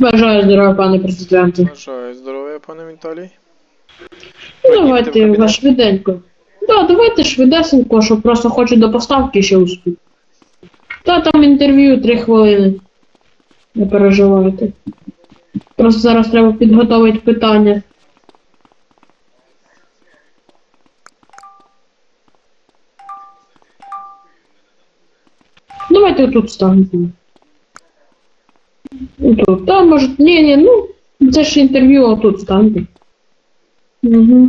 Бажаю здоров'я, пане президенте. Бажаю здоров'я, пане Віталій. Ну, давайте ваш швиденько. Да, давайте швидесенько, що просто хочу до поставки ще успіти. Та там інтерв'ю три хвилини. Не переживайте. Просто зараз треба підготувати питання. Давайте тут станемо. Тут. Та, може, ні, ні, ну, це ж інтерв'ю, а тут станьте. Угу.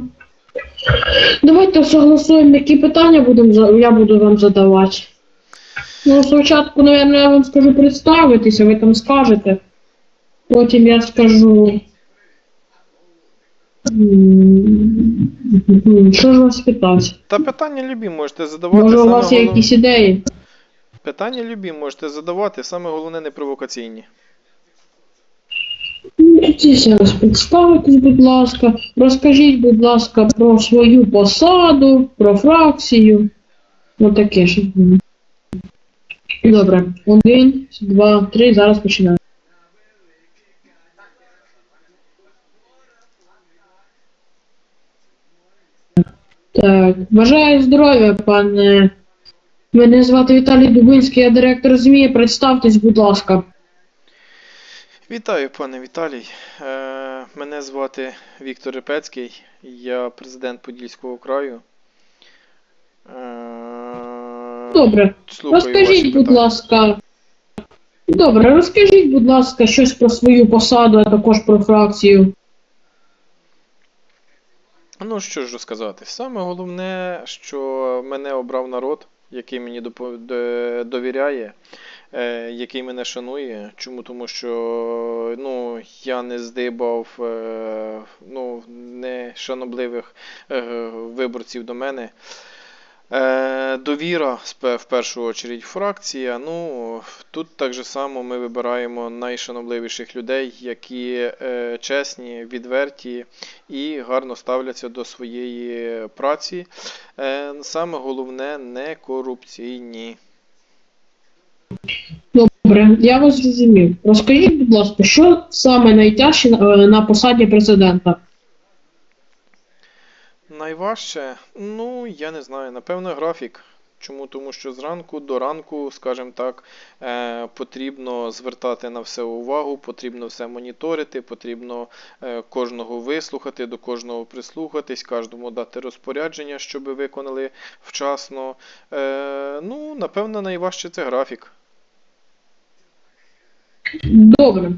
Давайте согласуємо, які питання будем, я буду вам задавати. Ну, спочатку, мабуть, я вам скажу представитися, ви там скажете. Потім я скажу. Що ж вас питати? Та питання любі можете задавати. Може, у вас є якісь ідеї? Питання любі можете задавати, саме головне не провокаційні. Тоді зараз представитись, будь ласка. Розкажіть, будь ласка, про свою посаду, про фракцію. Ну таке ж. Добре. Один, два, три, зараз починаємо. Так, бажаю здоров'я, пане. Мене звати Віталій Дубинський, я директор ЗМІ. Представтесь, будь ласка. Вітаю, пане Віталій. Е, мене звати Віктор Репецький, я президент Подільського краю. Е, Добре. слухаю Розкажіть, будь ласка. Добре, розкажіть, будь ласка, щось про свою посаду, а також про фракцію. Ну, що ж розказати? Саме головне, що мене обрав народ, який мені довіряє, який мене шанує. Чому? Тому що ну, я не здибав е, ну, нешанобливих е, виборців до мене. Е, довіра в першу чергу фракція. Ну тут так же само ми вибираємо найшанобливіших людей, які е, чесні, відверті і гарно ставляться до своєї праці. Е, саме головне не корупційні. Добре, я вас зрозумів. Розкажіть, будь ласка, що саме найтяжче е, на посаді президента? Найважче, ну я не знаю, напевно, графік. Чому? Тому що зранку до ранку, скажімо так, е, потрібно звертати на все увагу, потрібно все моніторити, потрібно е, кожного вислухати, до кожного прислухатись, кожному дати розпорядження, щоб виконали вчасно. Е, ну, напевно, найважче це графік. Добре.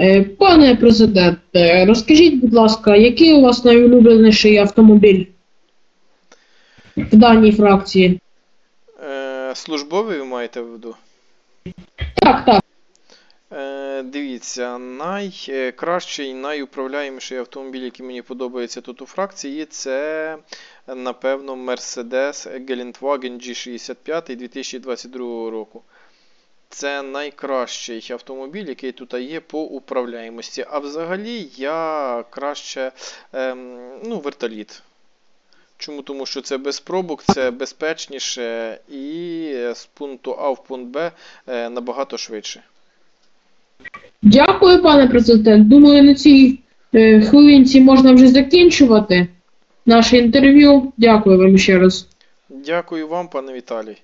Е, Пане президенте, розкажіть, будь ласка, який у вас найулюбленіший автомобіль в даній фракції? Е, службовий ви маєте в виду? Так, так. Е, дивіться, найкращий, найуправляєміший автомобіль, який мені подобається тут у фракції, це, напевно, Mercedes Geländewagen G65 2022 року. Це найкращий автомобіль, який тут є по управляємості. А взагалі я краще ем, ну, вертоліт. Чому? Тому що це без пробок, це безпечніше і з пункту А в пункт Б е, набагато швидше. Дякую, пане президент. Думаю, на цій е, хвилинці можна вже закінчувати наше інтерв'ю. Дякую вам ще раз. Дякую вам, пане Віталій.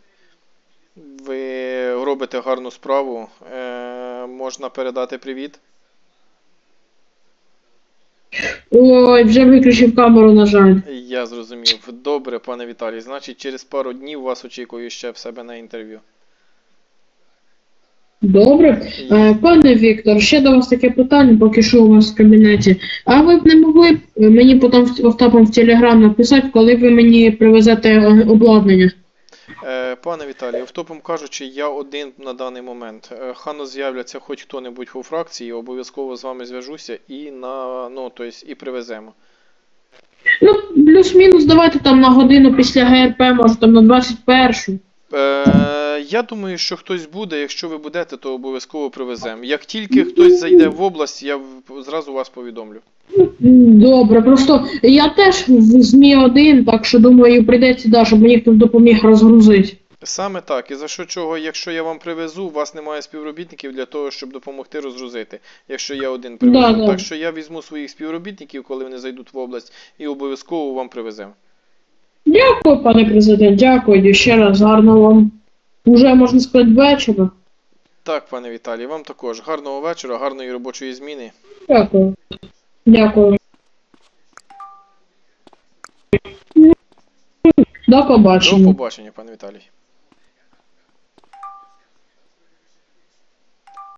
Ви робите гарну справу. Е, можна передати привіт. Ой, вже виключив камеру, на жаль. Я зрозумів. Добре, пане Віталій. Значить, через пару днів вас очікую ще в себе на інтерв'ю. Добре. Е, Пане Віктор, ще до вас таке питання, поки що у вас в кабінеті. А ви б не могли б мені потім в- автопом в Телеграм написати, коли ви мені привезете е, обладнання? Е, пане Віталію, втопом кажучи, я один на даний момент. Е, Хано з'являться хоч хто-небудь у фракції, обов'язково з вами зв'яжуся і на ну, тобто, і привеземо. Ну, плюс-мінус, давайте там на годину після ГРП, може там на 21. Е, я думаю, що хтось буде. Якщо ви будете, то обов'язково привеземо. Як тільки хтось зайде в область, я зразу вас повідомлю. Добре, просто я теж в ЗМІ один, так що думаю, прийдеться, да, щоб мені хтось допоміг розгрузити. Саме так, і за що чого, якщо я вам привезу, у вас немає співробітників для того, щоб допомогти розгрузити, якщо я один привезу. Да, да. Так що я візьму своїх співробітників, коли вони зайдуть в область, і обов'язково вам привеземо. Дякую, пане президент, дякую ще раз. Гарного вам. Уже можна сказати вечора. Так, пане Віталій, вам також гарного вечора, гарної робочої зміни. Дякую. Дякую. До побачення. До побачення. пане Віталій.